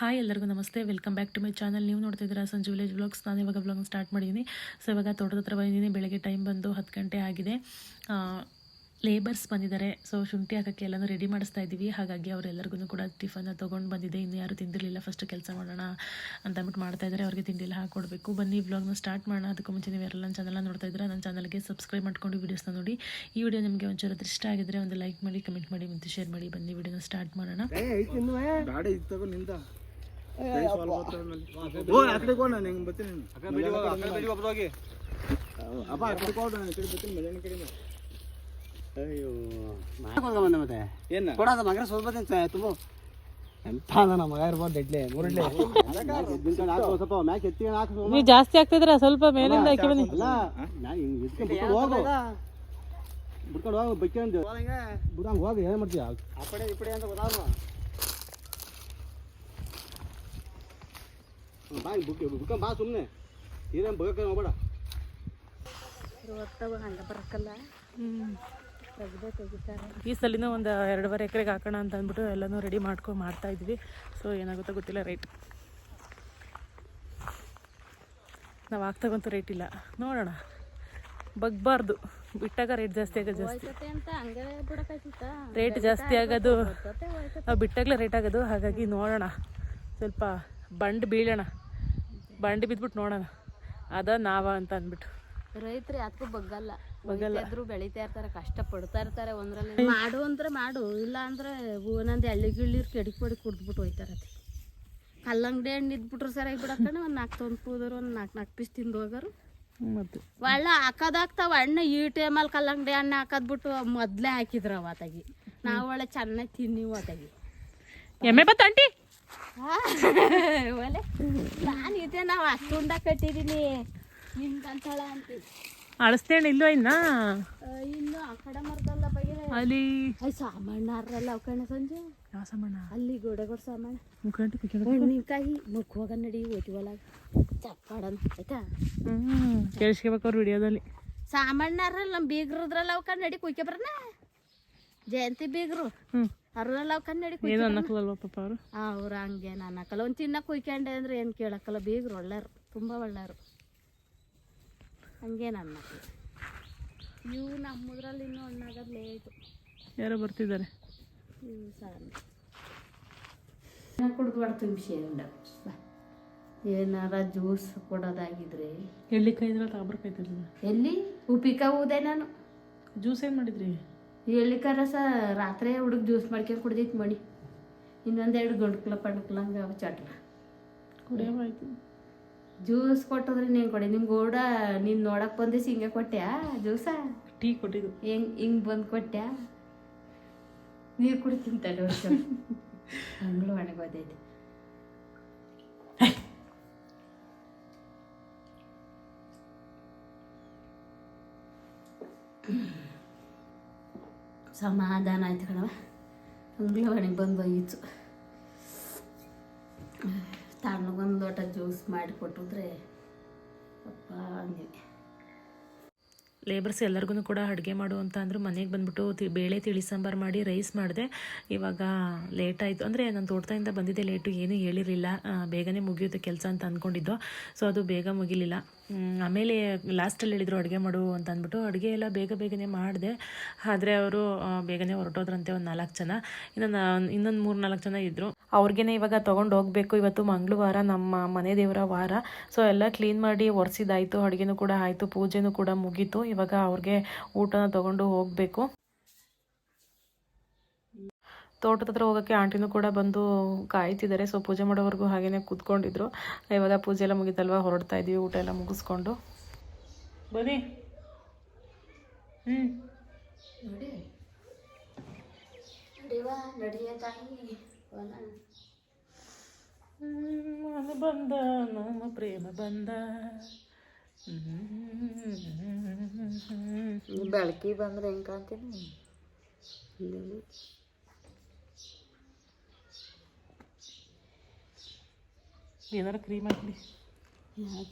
Hi ಎಲ್ಲರಿಗೂ ನಮಸ್ತೆ. Welcome back to my channel ನೀವು ನೋಡ್ತಿದ್ದೀರಾ ಸಂಜು ವಿಲೇಜ್ ವ್ಲಾಗ್ಸ್ ನಾನು ಇವಾಗ ಬ್ಲಾಗ್ ಸ್ಟಾರ್ಟ್ ಮಾಡಿದ್ದೀನಿ. ಸೊ ಇವಾಗ ತೋಟದ ಹತ್ರ ಬಂದಿದ್ದೀನಿ. ಬೆಳಗ್ಗೆ ಟೈಮ್ ಬಂದು ಹತ್ತು ಗಂಟೆ ಆಗಿದೆ. ಲೇಬರ್ಸ್ ಬಂದಿದ್ದಾರೆ. ಸೊ ಶುಂಠಿ ಹಾಕೋಕ್ಕೆ ಎಲ್ಲನೂ ರೆಡಿ ಮಾಡಿಸ್ತಾ ಇದ್ದೀವಿ. ಹಾಗಾಗಿ ಅವರೆಲ್ಲರಿಗೂ ಕೂಡ ಟಿಫನ್ನ ತೊಗೊಂಡು ಬಂದಿದೆ. ಇನ್ನು ಯಾರು ತಿಂದಿರಲಿಲ್ಲ. ಫಸ್ಟ್ ಕೆಲಸ ಮಾಡೋಣ ಅಂತ ಅಂದ್ಬಿಟ್ಟು ಮಾಡ್ತಾ ಇದ್ದಾರೆ. ಅವ್ರಿಗೆ ತಿಂಡಿಲ್ಲ ಹಾಕ್ಕೊಡ್ಬೇಕು ಬನ್ನಿ ವ್ಲಾಗ್ನ ಸ್ಟಾರ್ಟ್ ಮಾಡೋಣ. ಅದಕ್ಕೂ ಮುಂಚೆ ನೀವು ಯಾರೆಲ್ಲ ನನ್ನ ಚಾನಲ್ನ ನೋಡ್ತಾ ಇದ್ದೀರಾ ನನ್ನ ಚಾನಲ್ಗೆ ಸಬ್ಸ್ಕ್ರೈಬ್ ಮಾಡ್ಕೊಂಡು ವೀಡಿಯೋಸ್ನ ನೋಡಿ. ಈ ವಿಡಿಯೋ ನಿಮಗೆ ಒಂಚೂರು ಇಷ್ಟ ಆಗಿದ್ರೆ ಒಂದು ಲೈಕ್ ಮಾಡಿ ಕಮೆಂಟ್ ಮಾಡಿ ಮತ್ತು ಶೇರ್ ಮಾಡಿ. ಬನ್ನಿ ವಿಡಿಯೋನ ಸ್ಟಾರ್ಟ್ ಮಾಡೋಣ. ತುಂಬ. ಎಂತ ನನ್ನ ಮಗ ಇರ್ಬೋದು ಎಡ್ಲೆ ಮೂರಡ್ಲೆ. ಸ್ವಲ್ಪ ಮ್ಯಾಕ್ ಎತ್ತಿ ಹಾಕು ನೀವು ಜಾಸ್ತಿ ಆಗ್ತಿದ್ರ ಸ್ವಲ್ಪ ಮೇಲಿಂದ ಹಾಕಿ ಬನ್ನಿ ಅಲ್ಲ ಮ್ಯಾಕ್ ಹಿಂಗ್ ಬಿಟ್ಕೊಂಡು ಹೋಗು. ಬಿಟ್ಕೊಂಡು ಹೋಗು ಬೈಕೊಂಡು ಬಿಡಂಗ್ ಹೋಗಿ ಏನ್ ಮಾಡ್ತೀಯ? ಆ ಕಡೆ ಈ ಕಡೆ ಅಂತ ಗೊತ್ತಾಗ ಬಾ ಬುಕ್ ಬುಕ್ಕೊಂಡ್ ಬಾ ಸುಮ್ಮನೆ ಇದೇನು ಬಗಕ್ಕೆ ಹೋಗ್ಬೇಡ. ಈ ಸಲಿನ ಒಂದು ಎರಡೂವರೆ ಎಕರೆಗೆ ಹಾಕೋಣ ಅಂತ ಅಂದ್ಬಿಟ್ಟು ಎಲ್ಲನೂ ರೆಡಿ ಮಾಡ್ಕೊಂಡು ಮಾಡ್ತಾ ಇದ್ವಿ. ಸೊ ಏನಾಗುತ್ತೋ ಗೊತ್ತಿಲ್ಲ ರೇಟ್ ನಾವು ಹಾಕ್ತಾಗಂತೂ ರೇಟ್ ಇಲ್ಲ. ನೋಡೋಣ. ಬಗ್ಬಾರ್ದು. ಬಿಟ್ಟಾಗ ರೇಟ್ ಜಾಸ್ತಿ ಆಗೋದು ಜಾಸ್ತಿ. ರೇಟ್ ಜಾಸ್ತಿ ಆಗೋದು ನಾವು ಬಿಟ್ಟಾಗಲೇ ರೇಟ್ ಆಗೋದು. ಹಾಗಾಗಿ ನೋಡೋಣ. ಸ್ವಲ್ಪ ಬಂಡ್ ಬೀಳೋಣ. ಬಂಡ್ ಬಿದ್ಬಿಟ್ಟು ನೋಡೋಣ. ಅದ ನಾವ ಅಂತ ಅಂದ್ಬಿಟ್ಟು. ರೈತರು ಯಾಕೂ ಬಗ್ಗಲ್ಲ. ಬಗ್ಗಲ್ಲ. ಇದ್ರು ಬೆಳಿತಾ ಇರ್ತಾರೆ ಕಷ್ಟ ಪಡ್ತಾ ಇರ್ತಾರೆ ಒಂದ್ರಲ್ಲಿ. ಮಾಡು ಅಂದ್ರೆ ಮಾಡು ಇಲ್ಲ ಅಂದ್ರೆ ಒಂದೊಂದು ಎಳ್ಳಿ ಗಿಳ್ಳಿ ಕೆಡಿಕ್ ಪಡಿ ಕುಡ್ದ್ಬಿಟ್ಟು ಹೋಯ್ತಾರೆ ಕಲ್ಲಂಗಡಿ ಹಣ್ಣು ಇದ್ಬಿಟ್ರು ಸರಿ ಬಿಡಕ್ಕಣ ಒಂದು ನಾಲ್ಕು ತೊಂದು ಪೂದರು ಒಂದು ನಾಲ್ಕು ನಾಲ್ಕು ಪೀಸ್ ತಿಂದು ಹೋಗೋರು. ಮತ್ತು. ಒಳ್ಳೆ ಹಾಕೋದಾಗ್ತಾವ ಹಣ್ಣು ಈ ಟೈಮಲ್ಲಿ ಕಲ್ಲಂಗಡಿ ಹಣ್ಣು ಹಾಕೋದ್ಬಿಟ್ಟು ಮೊದಲೇ ಹಾಕಿದ್ರು ಅವತ್ತಾಗಿ ನಾವು ಒಳ್ಳೆ ಚೆನ್ನಾಗಿ ತಿನ್ನಿ ಅವತ್ತಾಗಿ ಎಮ್ಮೆ ಬತ್ತ ಆಂಟಿ ಒಲೆ. ನಾನು ಇದೆ ನಾವು ಅಷ್ಟು ಉಂಡ ಕಟ್ಟಿದೀನಿ. ನಿಮ್ಗಂತಳ ಅಂತ. ಅಳಸ್ತೆ ಹಣ್ಣು ಇಲ್ವಾ ಇನ್ನ ಇನ್ನು ಆ ಕಡೆ ಮರದಲ್ಲ ಬಗ್ಗೆ ಅಲ್ಲಿ? ಅಯ್ಯ ಸಾಮಾನ್ಯಾರಲ್ಲ ಅವ್ ಕಣ ಸಂಜೆ. ಯಾವ ಸಾಮಾನ ಅಲ್ಲಿ ಗೋಡೆಗೋಡ್ ಸಾಮಾನು ಮುಖಂಟಿ ಹಣ್ಣಿನ್ಕಾಯಿ ಮುಖ ಹೋಗ ನಡಿ ಹೋಯ್ತಿವಲ್ಲ ಚಪ್ಪಾಡನ್ ಆಯ್ತಾ? ಹ್ಮ್ ಕೇಳಿಸ್ಕೋಬೇಕು ಅವ್ರ ವಿಡಿಯೋದಲ್ಲಿ. ಸಾಮಾನ್ಯಾರಲ್ಲ ನಮ್ಮ ಬೀಗ್ರದ್ರಲ್ಲ ಅವ್ ಕಣ್ ನಡಿ ಕುಯ್ಕೆ ಬರನ ಜಯಂತಿ ಬೀಗ್ರು. ಹ್ಮ್. ಅವ್ರಲ್ಲ ಅವ್ ಕನ್ನಡಿ ಏನು ಅನ್ನಕ್ಕಲ್ವ ಪಾಪ ಅವರು? ಅವ್ರ ಹಂಗೆ ನಾನು ಹಾಕಲ್ಲ ಒಂದು ತಿನ್ನಕ್ಕೆ ಕುಯ್ಕೊಂಡೆ ಅಂದ್ರೆ ಏನು ಕೇಳಕ್ಕಲ್ಲ ಬೀಗ್ರು ಒಳ್ಳೆಯರು ತುಂಬ ಒಳ್ಳೆಯರು ಹಂಗೆ ನನ್ನ ಇವು ನಮ್ಮದ್ರಲ್ಲಿ ಇನ್ನೂ ಹಣ್ಣಾಗೋದು ಲೇಟು ಯಾರೋ ಬರ್ತಿದ್ದಾರೆ. ಇವು ಸಾಲ ಕುಡ್ದು ತುಂಬಿಸಿ ಅಂಡ ಏನಾರ ಜ್ಯೂಸ್ ಕೊಡೋದಾಗಿದ್ರೆ. ಎಲ್ಲಿ ಕೈದ್ರೆ ತಾಬ್ರ ಇದ್ರಲ್ಲ ಎಲ್ಲಿ? ಉಪ್ಪಿಕಾಯಿ ಊದೆ ನಾನು. ಜ್ಯೂಸ್ ಏನು ಮಾಡಿದ್ರಿ? ಎಳ್ಳಿಕಾರ ರಸ ರಾತ್ರಿ ಹುಡುಗ ಜ್ಯೂಸ್ ಮಾಡ್ಕೊಂಡು ಕುಡ್ದಿತ್ತು ಮಣಿ. ಇನ್ನೊಂದೆರಡು ಗಂಟ್ಕಲ ಪಂಡ್ಕಲಂಗ ಚಟ್ಲ. ಕುಡಿಯೋವಾಯ್ತು ಜ್ಯೂಸ್ ಕೊಟ್ಟದ್ರೆ ನೀನು ಕೊಡಿ? ನಿಮ್ಮ ಗೋಡ ನೀನು ನೋಡಕ್ ಬಂದೆ ಹಿಂಗೆ ಕೊಟ್ಟ್ಯಾ ಜ್ಯೂಸ? ಟೀ ಕೊಟ್ಟಿದ್ದು. ಹೆಂಗ್ ಹಿಂಗ್ ಬಂದು ಕೊಟ್ಟ್ಯಾ ನೀರು ಕುಡಿತೀನಿ ತಡೆ ವರ್ಷ ಹಂಗಳು ಒಣಗೋದೈತೆ ಸಮಾಧಾನ ಆಯ್ತು ಕಣವ ಮನೆಗೆ ಬಂದು ಹೋಗಿತ್ತು ತಣ್ಣಗೊಂದು ಲೋಟ ಜ್ಯೂಸ್ ಮಾಡಿ ಕೊಟ್ಟಿದ್ರೆ ಅಪ್ಪ ಲೇಬರ್ಸ್ ಎಲ್ಲರಿಗೂ ಕೂಡ ಅಡುಗೆ ಮಾಡು ಅಂತ ಅಂದರು ಮನೆಗೆ ಬಂದ್ಬಿಟ್ಟು ತಿ, ಬೇಳೆ, ತಿಳಿ ಸಾಂಬಾರು ಮಾಡಿ ರೈಸ್ ಮಾಡಿದೆ. ಇವಾಗ ಲೇಟ್ ಆಯಿತು. ಅಂದರೆ ನನ್ನ ತೋಟದಿಂದ ಬಂದಿದ್ದೆ ಲೇಟು ಏನೂ ಹೇಳಿರಲಿಲ್ಲ. ಬೇಗನೆ ಮುಗಿಯುತ್ತೆ ಕೆಲಸ ಅಂತ ಅಂದ್ಕೊಂಡಿದ್ದು ಸೊ ಅದು ಬೇಗ ಮುಗಿಲಿಲ್ಲ. ಆಮೇಲೆ ಲಾಸ್ಟಲ್ಲಿ ಹೇಳಿದರು ಅಡುಗೆ ಮಾಡು ಅಂತ ಅಂದ್ಬಿಟ್ಟು ಅಡುಗೆ ಎಲ್ಲ ಬೇಗ ಬೇಗನೆ ಮಾಡಿದೆ. ಆದರೆ ಅವರು ಬೇಗನೆ ಹೊರಟೋದ್ರಂತೆ ಒಂದು ನಾಲ್ಕು ಜನ. ಇನ್ನೊಂದು ಇನ್ನೊಂದು ಮೂರು ನಾಲ್ಕು ಜನ ಇದ್ದರು ಅವ್ರಿಗೇನೆ ಇವಾಗ ತೊಗೊಂಡು ಹೋಗಬೇಕು. ಇವತ್ತು ಮಂಗಳವಾರ ನಮ್ಮ ಮನೆ ದೇವರ ವಾರ. ಸೊ ಎಲ್ಲ ಕ್ಲೀನ್ ಮಾಡಿ ಒರೆಸಿದಾಯಿತು. ಅಡುಗೆನೂ ಕೂಡ ಆಯಿತು. ಪೂಜೆನೂ ಕೂಡ ಮುಗೀತು. ಇವಾಗ ಅವ್ರಿಗೆ ಊಟನ ತೊಗೊಂಡು ಹೋಗಬೇಕು. ತೋಟದ ಹತ್ರ ಹೋಗೋಕ್ಕೆ ಆಂಟಿನೂ ಕೂಡ ಬಂದು ಕಾಯ್ತಿದ್ದಾರೆ. ಸೊ ಪೂಜೆ ಮಾಡೋವರೆಗೂ ಹಾಗೇ ಕೂತ್ಕೊಂಡಿದ್ರು. ಇವಾಗ ಪೂಜೆ ಎಲ್ಲ ಮುಗಿತಲ್ವ? ಹೊರಡ್ತಾ ಇದೀವಿ, ಊಟ ಎಲ್ಲ ಮುಗಿಸ್ಕೊಂಡು. ಬನ್ನಿ. ಹ್ಞೂ. ನಾನು ಬಂದ ನಮ್ಮ ಪ್ರೇಮ ಬಂದ. ಬೆಳಕಿ ಬಂದ್ರೆ ಹೆಂಗೆ ಕಾಣ್ತೀನಿ? ಏನಾರ ಕ್ರೀಮ್ ಹಾಕಿ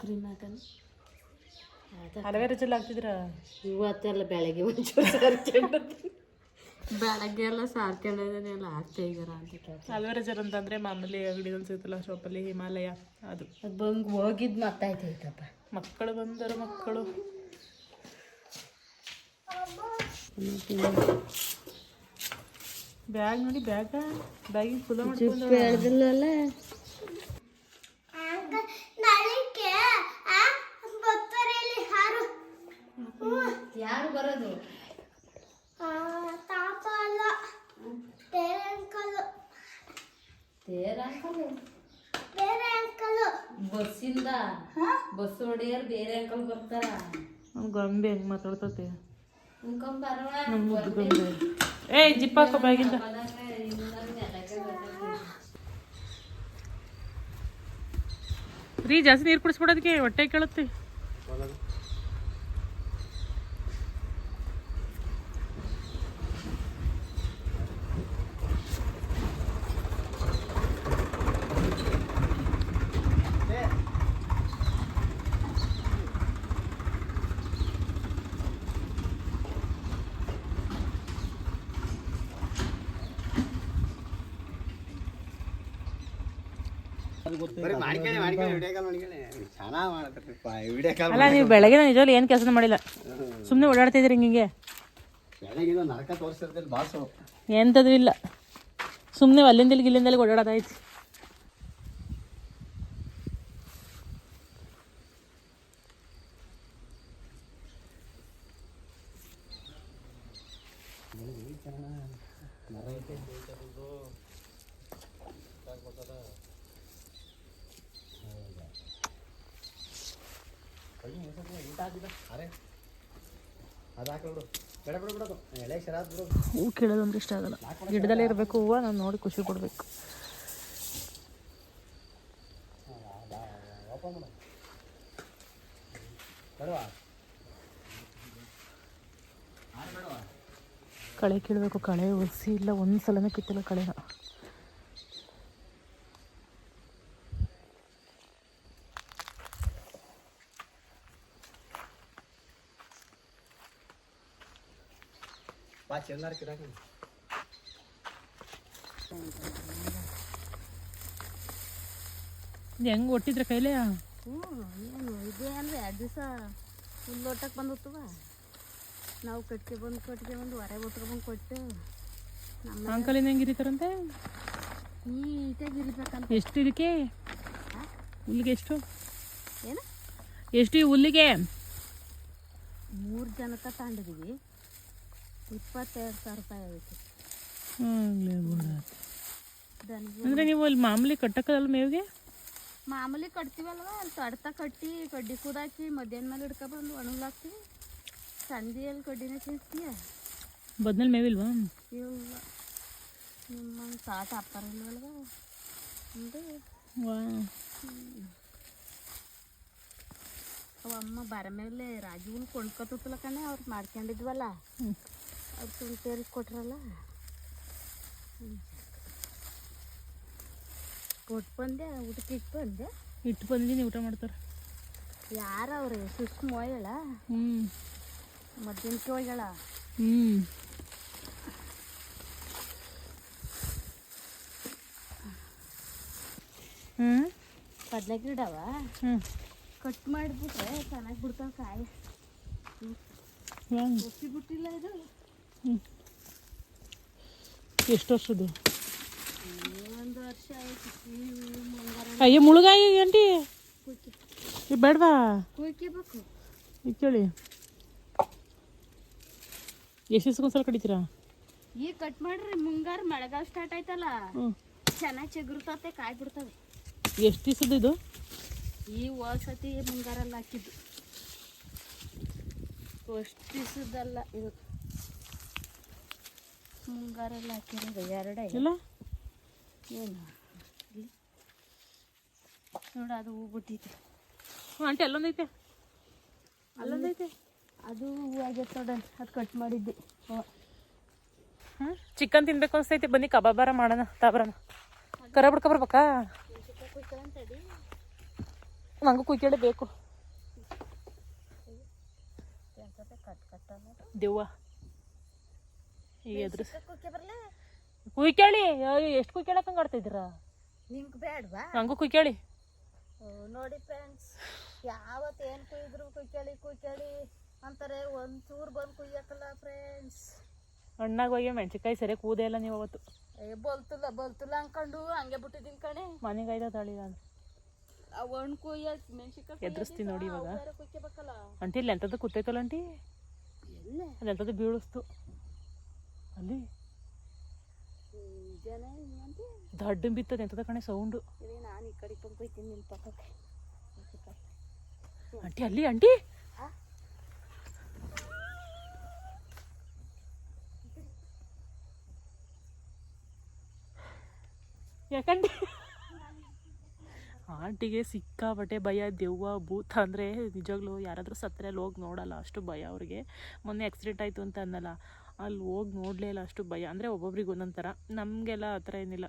ಕ್ರೀಮ್ ಹಾಕಲ್ಲ ಅಲವೇರ ಜೆಲ್ ಹಾಕ್ತಿದ್ರ ಇವತ್ತೆಲ್ಲ ಬೆಳಗ್ಗೆ ಒಂಚೂರು ಹರ್ಕೊಂಡು ಬೆಳಗ್ಗೆ ಎಲ್ಲ ಸಾರ್ಕೊಂಡಿದ್ದಾನೆ ಎಲ್ಲ ಹಾಕ್ತಾ ಇದಾರ ಅಂತ ಕೇಳ್ತಾರೆ ಅಲ್ವರೇಜರ್ ಅಂತಂದರೆ ಮಾಮೂಲಿ ಅಂಗಡಿಗಳು ಸಿಗುತ್ತಲ್ಲ ಶಾಪಲ್ಲಿ ಹಿಮಾಲಯ ಅದು. ಅದು ಬಂಗ್ ಹೋಗಿದ್ ಮತ್ತಾಯ್ತೈತಪ್ಪ ಮಕ್ಕಳು ಬಂದರು ಮಕ್ಕಳು. ಬ್ಯಾಗ್ ನೋಡಿ ಬ್ಯಾಗ. ಬ್ಯಾಗಿಗೆ ಫುಲ್ ಮಾಡ್ಕೊಂಡು ಯಾರು ಬರೋದು? ತೇರ ಬಸ್ಸಿಂದ? ಬಸ್ ಹೊಡೆಯರ್ ಬೇರೆ ಅಂಕಲ್ ಬರ್ತಾರ? ಅವ್ನು ಗೊಂಬೆ ಹೆಂಗ್ ಮಾತಾಡ್ತತೆ? ಅಂಕಲ್ ಬರವ ನಮ್ಮ ಮುದ್ದು ಗೊಂಬೆ. ಏಯ್ ಜಿಪ್ಪ ಹಾಕೋ ಬ್ಯಾಗಿಂದ ರೀ ಜಾಸ್ತಿ ನೀರು ಕುಡಿಸ್ಬಿಡೋದಕ್ಕೆ ಹೊಟ್ಟೆ ಕೇಳುತ್ತೆ ಬರೀ ಮಾಡ್ಕೊಳ್ಳಿ ಮಾಡ್ಕೊಳ್ಳಿ ವಿಡಿಯೋ ಕಾಲ್ ಮಾಡ್ಕೊಳ್ಳಿ ಚೆನ್ನಾಗಿ ಮಾಡತ್ರಿಪ್ಪ ವಿಡಿಯೋ ಕಾಲ್ ಅಲ್ಲ ನೀವು ಬೆಳಗ್ಗೆ ನಿಜವಾಗ್ಲೂ ಏನು ಕೆಲಸ ಮಾಡಿಲ್ಲ. ಸುಮ್ಮನೆ ಓಡಾಡ್ತಿದ್ದೀರಿ ಹಿಂಗೆ ಎಂಥದ್ದು ಇಲ್ಲ. ಸುಮ್ಮನೆ ಅಲ್ಲಿಂದ ಇಲ್ಲಿಂದಲ್ಲಿ ಓಡಾಡೋದಾಯ್ತು. ಅದು ಹಾಕಿಬಿಡು ಬೇಡ ಬಿಡು ಬಿಡೋದು ಎಳೆ ಶರಾತ್ ಬಿಡು ಹೂ ಕೇಳೋದಂದ್ರೆ ಇಷ್ಟ ಆಗಲ್ಲ. ಗಿಡದಲ್ಲೇ ಇರಬೇಕು, ಹೂವು ನಾನು ನೋಡಿ ಖುಷಿ ಕೊಡಬೇಕು ಕಳೆ ಕೀಳಬೇಕು, ಕಳೆ ಒರೆಸಿ ಇಲ್ಲ ಒಂದು ಸಲನೂ ಕಳೆನ. ಬಾ ಚೆಲ್ಲಾರ ಕಿರಾಕ ಹೆಂಗ್ ಒಟ್ಟಿದ್ರ ಕೈಲೇ? ಹ್ಞೂ ಏನು ಇದೇ ಅಂದ್ರೆ ಎರಡು ದಿವಸ ಫುಲ್ ಒಟ್ಟಕ್ಕೆ ಬಂದಿರ್ತವ ನಾವು ಕಟ್ಗೆ ಬಂದು ಕಟ್ಗೆ ಬಂದು ಹೊರೆ ಬಂದು ಕೊಟ್ಟು ನಮ್ಮ ಅಂಕಲಿಂದ ಹೆಂಗೆ ಇರಿತಾರಂತೆ? ನೀಟಾಗಿ ಇರ್ಬೇಕಂತ? ಎಷ್ಟು ಇದಕ್ಕೆ ಹುಲ್ಲಿಗೆ ಎಷ್ಟು? ಏನು? ಎಷ್ಟು ಈ ಹುಲ್ಲಿಗೆ? ಮೂರು ಜನಕ್ಕ ತಗೊಂಡಿದ್ದೀವಿ ಇಪ್ಪತ್ತೆರಡು ಸಾವಿರ ರೂಪಾಯಿ ಆಗುತ್ತೆ ಆಗ್ಲೇ ಬಿಡ ದನಿಗೆ ಅಂದರೆ ನೀವು ಅಲ್ಲಿ ಮಾಮೂಲಿ ಕಟ್ಟಕ್ಕದಲ್ಲ ಮೇವಿಗೆ ಮಾಮೂಲಿ ಕಟ್ತೀವಲ್ವ ಅಲ್ಲಿ ತಡ್ತಾ ಕಟ್ಟಿ ಕಡ್ಡಿ ಕೂದಾಕಿ ಮಧ್ಯಾಹ್ನ ಮೇಲೆ ಹಿಡ್ಕೊಬಂದು ಒಣಗ್ಲಾಕ್ತೀವಿ ಸಂಜೆಯಲ್ಲಿ ಕಡ್ಡಿನೇ ತಿಂತೀಯ ಬದ್ನಲ್ಲಿ ಮೇವಿಲ್ವಾ ಇಲ್ಲ ನಿಮ್ಮ ತಾತ ಅಪ್ಪರ ಇಲ್ವಲ್ವ ಅಂದ್ರೆ ವಾ ಅವ ಅಮ್ಮ ಬರ ಮೇಲೆ ರಾಜುಗಳು ಕೊಂಡ್ಕೊತಲ್ಲ ಕಣೆ ಅವ್ರು ಮಾಡ್ಕೊಂಡಿದ್ವಲ್ಲ ಅವ್ರು ತುಂಬ ಕೊಟ್ರಲ್ಲ? ಕೊಟ್ಟು ಬಂದೆ ಊಟಕ್ಕೆ ಇಟ್ಟು ಬಂದೆ. ಇಟ್ಟು ಬಂದಿನಿ ಊಟ ಮಾಡ್ತಾರೆ. ಯಾರು ಅವ್ರು? ಸುಷ್ಮ ಹೋಯ್ಯಳ ಹ್ಞೂ ಮಧ್ಯಾಹ್ನಕ್ಕೆ ಹೋಗ್ಯಾಳ? ಹ್ಞೂ ಹ್ಞೂ ಕಡ್ಲೆ ಗಿಡವ ಹ್ಞೂ ಕಟ್ ಮಾಡಿಬಿಟ್ರೆ ಚೆನ್ನಾಗಿ ಬಿಡ್ತಾವೆ ಕಾಯಿ. ಹ್ಞೂ ಬಿಟ್ಟಿಲ್ಲ ಇದು. ಎಷ್ಟು ವರ್ಷದ್ದು? ಒಂದು ವರ್ಷ ಆಯ್ತು. ಈ ಮುಂಗಾರ ಅಯ್ಯೋ ಮುಳುಗಾಯಿ ಕುಯ್ಕಿ ಬೇಡವಾ? ಈಗ ಕೇಳಿ. ಎಷ್ಟು ದಿವ್ಸಕ್ಕೊಂದ್ಸಲ ಕಡಿತೀರಾ? ಈಗ ಕಟ್ ಮಾಡ್ರಿ ಮುಂಗಾರು ಮಳೆಗಾಲ ಸ್ಟಾರ್ಟ್ ಆಯ್ತಲ್ಲ. ಚೆನ್ನಾಗಿ ಚಿಗುರ್ತತೆ ಕಾಯಿ ಬಿಡ್ತವೆ ಎಷ್ಟು ದಿವಸದ ಇದು? ಈ ಹೋದ ಸತಿ ಮುಂಗಾರಲ್ಲಿ ಹಾಕಿದ್ದು. ಅಷ್ಟು ದಿವಸದಲ್ಲ ಇದು. ಮುಂಗಾರಲ್ಲಿ ಹಾಕಿರೋದು ಎರಡೇ. ಇಲ್ಲ? ಏನು? ನೋಡ ಅದು ಹೂ ಬಿಟ್ಟಿತ್ತು ಆಂಟಿ ಅಲ್ಲೊಂದೈತೆ. ಅಲ್ಲೊಂದೈತೆ. ಅದು ಹೂ ಆಗೈತೆ ನೋಡ ಅದು ಕಟ್ ಮಾಡಿದ್ದೆ. ಚಿಕನ್ ತಿನ್ಬೇಕು ಅನ್ಸ್ತೈತೆ. ಬನ್ನಿ ಕಬಾಬಾರ ಮಾಡೋಣ ತಾಬರನ ಕರ ಬಿಡ್ಕೊಬರ್ಬೇಕಾ ನಂಗೂ ಕುಯ್ಕೇಳಿ ಬೇಕು. ದೆವ್ವ. ಈಗ ಎದುರು ಕುಕ್ಕೆ ಬರಲ್ಲ ಕುಯ್ಕೇಳಿ ಎಷ್ಟು ಕುಯ್ಕೇಳಕ್ ಹಂಗೆ ಆಡ್ತಾ ಇದ್ದೀರಾ? ನಿಮ್ಗೆ ಬೇಡವಾ ಹಂಗೂ ಕುಯ್ಕೇಳಿ ನೋಡಿ ಫ್ರೆಂಡ್ಸ್ ಯಾವತ್ತು ಏನು ಕುಯ್ದ್ರು ಕುಯ್ಕೇಳಿ ಕುಯ್ಕೇಳಿ ಅಂತಾರೆ. ಒಂಚೂರು ಬಂದು ಕುಯ್ಯಕ್ಕಲ್ಲ ಫ್ರೆಂಡ್ಸ್ ಹಣ್ಣಾಗ ಹೋಗಿ ಮೆಣಸಿನ್ಕಾಯಿ ಸರಿ ಕೂದೇ ಇಲ್ಲ ನೀವು ಅವತ್ತು. ಏ ಬಲ್ತಲ್ಲ ಬಲ್ತಲ್ಲ ಅನ್ಕೊಂಡು ಹಂಗೆ ಬಿಟ್ಟಿದ್ದೀನಿ ಕಣೆ. ಮನೆಗೆ ಐದ ತಾಳಿ ನಾನು. ಆ ಹಣ್ಣು ಕುಯ್ಯ ಮೆಣಸಿನ್ಕಾಯಿ ಎದುರಿಸ್ತೀನಿ ನೋಡಿ ಇವಾಗ. ಕುಯ್ಕೋಬೇಕಲ್ಲ ಅಂಟಿ ಇಲ್ಲಿ ಎಂಥದ್ದು ಕೂತೈತಲ್ಲ ಅಂಟಿ ಎಲ್ಲ? ಅಲ್ಲಿ ಎಂಥದ್ದು ಬೀಳಿಸ್ತು. ಅಲ್ಲಿ? ದಡ್ಡ ಬಿತ್ತದೆ ಎಂಥದ ಕಣೆ ಸೌಂಡು ನಾನು ಈ ಕಡೆ ಬಂದು ಕುಯ್ತೀನಿ ಪಕ್ಕಕ್ಕೆ. ಅಂಟಿ ಅಲ್ಲಿ ಅಂಟಿ ಯಾಕಂಡಿ ಆಂಟಿಗೆ ಸಿಕ್ಕಾಪಟ್ಟೆ ಭಯ ದೆವ್ವ ಭೂತ ಅಂದರೆ ನಿಜವಾಗ್ಲೂ ಯಾರಾದರೂ ಸತ್ತರೆ ಅಲ್ಲಿ ಹೋಗಿ ನೋಡಲ್ಲ ಅಷ್ಟು ಭಯ ಅವ್ರಿಗೆ. ಮೊನ್ನೆ ಆಕ್ಸಿಡೆಂಟ್ ಆಯಿತು ಅಂತ ಅನ್ನಲ್ಲ. ಅಲ್ಲಿ ಹೋಗಿ ನೋಡಲೇ ಇಲ್ಲ, ಅಷ್ಟು ಭಯ. ಅಂದರೆ ಒಬ್ಬೊಬ್ರಿಗೆ ಒಂದೊಂದು ಥರ. ನಮಗೆಲ್ಲ ಆ ಥರ ಏನಿಲ್ಲ.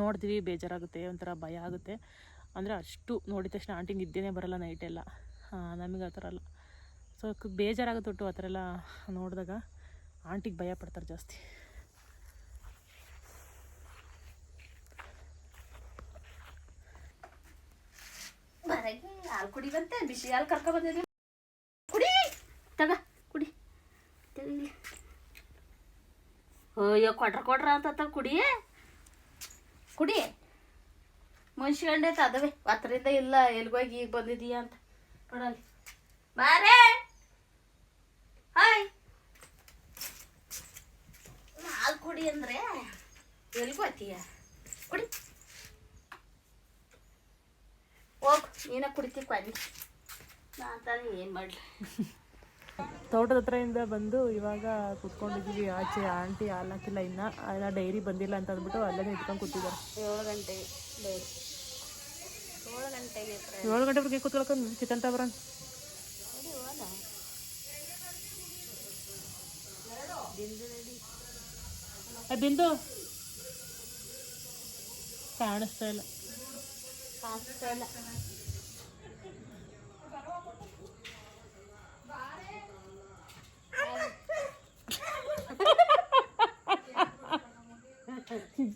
ನೋಡ್ತೀವಿ, ಬೇಜಾರಾಗುತ್ತೆ, ಒಂಥರ ಭಯ ಆಗುತ್ತೆ. ಅಂದರೆ ಅಷ್ಟು ನೋಡಿದ ತಕ್ಷಣ ಆಂಟಿಗೆ ನಿದ್ದೆನೇ ಬರಲ್ಲ ನೈಟೆಲ್ಲ ನಮಗೆ ಆ ಥರ ಅಲ್ಲ. ಸೊ ಬೇಜಾರಾಗುತ್ತೆ ಒಟ್ಟು ಆ ಥರ ಎಲ್ಲ ನೋಡಿದಾಗ. ಆಂಟಿಗೆ ಭಯ ಪಡ್ತಾರೆ ಜಾಸ್ತಿ. ಕುಡಿ ಕುಡಿವಂತೆ ಬಿಸಿ ಹಾಲು ಕರ್ಕೊ ಬಂದಿದ್ವಿ ಕುಡಿ, ತಗ, ಕುಡಿ. ತಗಿ ಅಯ್ಯೋ, ಕೊಟ್ರ ಕೊಟ್ರ ಅಂತ ಕುಡಿ. ಕುಡಿ. ಮುನ್ಸ್ಕೊಂಡೆ ಅದವೇ. ಹತ್ತರಿಂದ ಇಲ್ಲ, ಎಲ್ಗೋಗಿ ಈಗ ಬಂದಿದೀಯ ಅಂತ. ನೋಡಲ್ಲಿ. ಬಾರೇ. ಹಾಯ್. ಹಾಲು ಕುಡಿ ಅಂದ್ರೆ ಎಲ್ಗೋತೀಯ? ಕುಡಿ. ಹೋಗ್, ನೀನ ಕುಡಿತಿ ಕ್ವಾಲಿ ನಾನು ಏನು ಮಾಡಲಿ. ತೋಟದ ಹತ್ರದಿಂದ ಬಂದು ಇವಾಗ ಕುತ್ಕೊಂಡಿದ್ದೀವಿ ಆಚೆ ಆಂಟಿ ಹಾಲು ಹಾಕಿಲ್ಲ ಇನ್ನು ಎಲ್ಲ ಡೈರಿ ಬಂದಿಲ್ಲ ಅಂತ ಅಂದ್ಬಿಟ್ಟು ಅಲ್ಲೇ ಇಟ್ಕೊಂಡು ಕೂತಿದ್ದಾರೆ. ಏಳು ಗಂಟೆ ಏಳು ಗಂಟೆಗೆ ಏಳು ಗಂಟೆವರೆಗೆ ಕೂತ್ಕೊಳಕ್ಕೆ ಚಿಕನ್ ತಗೊಬರೋಣ ಏ, ಬಿಂದು. ಕಾಣಿಸ್ತಾ ಇಲ್ಲ. ಕಾಣಿಸ್ತಾ ಇಲ್ಲ.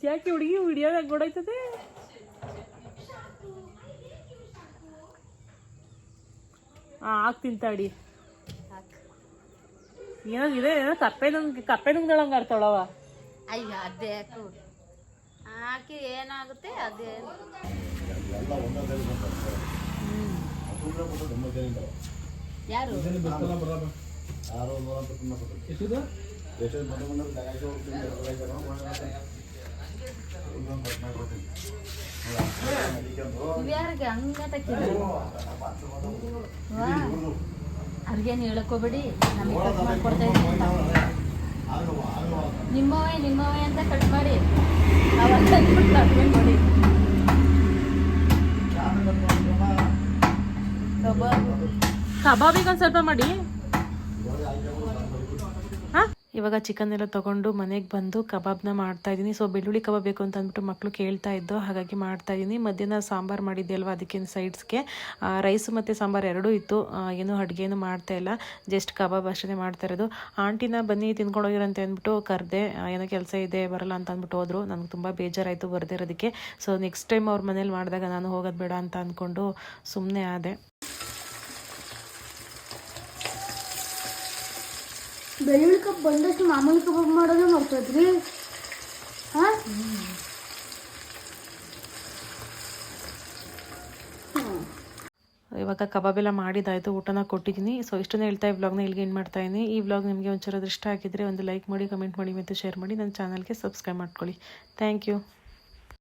ಯಾಕೆ ಹುಡುಗಿ ವಿಡಿಯೋದಾಗ ಗೊಡಾಯ್ತದೆ ಹಾಂ ಹಾಕಿ ತಿಂತಾಡಿ. ಏನೋ ಇದೆ ಏನೋ ಕಪ್ಪೆ ನುಂಗ್ ಕಪ್ಪೆ ನುಂಗ್ದಳಂಗೆ ಆಡ್ತಾಳವ. ಅಯ್ಯ ಅದೇ ಹಾಕು ಹಾಕಿ ಏನಾಗುತ್ತೆ ಅದೇ. ಯಾರು? ಇವ್ಯಾರಿಗೆ ಹಂಗ ಅವ್ರಿಗೇನು ಹೇಳಕ್ಕೋಬೇಡಿ ನಮಗೆ ಕಟ್ ಮಾಡ್ಕೊಡ್ತಾ ಇದ್ದೀನಿ. ನಿಮ್ಮವೇ ನಿಮ್ಮವೇ ಅಂತ ಕಟ್ ಮಾಡಿ ಕಬಾಬ್ ಕಬಾಬಿಗೆ ಒಂದು ಸ್ವಲ್ಪ ಮಾಡಿ. ಇವಾಗ ಚಿಕನ್ ಎಲ್ಲ ತೊಗೊಂಡು ಮನೆಗೆ ಬಂದು ಕಬಾಬ್ನ ಮಾಡ್ತಾ ಇದ್ದೀನಿ. ಸೊ ಬೆಳ್ಳುಳ್ಳಿ ಕಬಾಬ್ ಬೇಕು ಅಂತ ಅಂದ್ಬಿಟ್ಟು ಮಕ್ಕಳು ಕೇಳ್ತಾ ಇದ್ದು ಹಾಗಾಗಿ ಮಾಡ್ತಾ ಇದ್ದೀನಿ. ಮಧ್ಯಾಹ್ನ ಸಾಂಬಾರು ಮಾಡಿದ್ದೆ ಅಲ್ವಾ ಅದಕ್ಕೆ ಸೈಡ್ಸ್ಗೆ ರೈಸು ಮತ್ತು ಸಾಂಬಾರು ಎರಡೂ ಇತ್ತು. ಏನು ಅಡುಗೆನೂ ಮಾಡ್ತಾ ಇಲ್ಲ. ಜಸ್ಟ್ ಕಬಾಬ್ ಅಷ್ಟೇ ಮಾಡ್ತಾ ಇರೋದು. ಆಂಟಿನ ಬನ್ನಿ ಹೋಗಿರಂತೆ ಅಂದ್ಬಿಟ್ಟು ಕರೆದೆ ಏನೋ ಕೆಲಸ ಇದೆ, ಬರಲ್ಲ ಅಂತ ಅಂದ್ಬಿಟ್ಟು ಹೋದರು. ನನಗೆ ತುಂಬ ಬೇಜಾರಾಯಿತು ಬರದೇ ಇರೋದಕ್ಕೆ ಸೊ ನೆಕ್ಸ್ಟ್ ಟೈಮ್ ಅವ್ರ ಮನೇಲಿ ಮಾಡಿದಾಗ ನಾನು ಹೋಗೋದು ಬೇಡ ಅಂತ ಅಂದ್ಕೊಂಡು ಸುಮ್ಮನೆ ಆದೆ. ಬೆಳ್ಳುಳ್ಳಿ ಕಪ್ ಬಂದಷ್ಟು ಮಾಮೂಲಿ ಕಬಾಬ್ ಮಾಡೋದೇ ಮರ್ತೋದ್ರಿ ಹಾಂ? ಇವಾಗ ಕಬಾಬ್ ಎಲ್ಲ ಮಾಡಿದಾಯಿತು, ಊಟನ ಕೊಟ್ಟಿದ್ದೀನಿ ಸೊ ಇಷ್ಟನ್ನ ಹೇಳ್ತಾ ಈ ವ್ಲಾಗ್ನ ಇಲ್ಲಿಗೆ ಏನು ಮಾಡ್ತಾ ಇದ್ದೀನಿ ಈ ವ್ಲಾಗ್ ನಿಮಗೆ ಒಂಚೂರು ಇಷ್ಟ ಆಗಿದ್ದರೆ ಒಂದು ಲೈಕ್ ಮಾಡಿ ಕಮೆಂಟ್ ಮಾಡಿ ಮತ್ತು ಶೇರ್ ಮಾಡಿ. ನನ್ನ ಚಾನಲ್ಗೆ ಸಬ್ಸ್ಕ್ರೈಬ್ ಮಾಡ್ಕೊಳ್ಳಿ. Thank you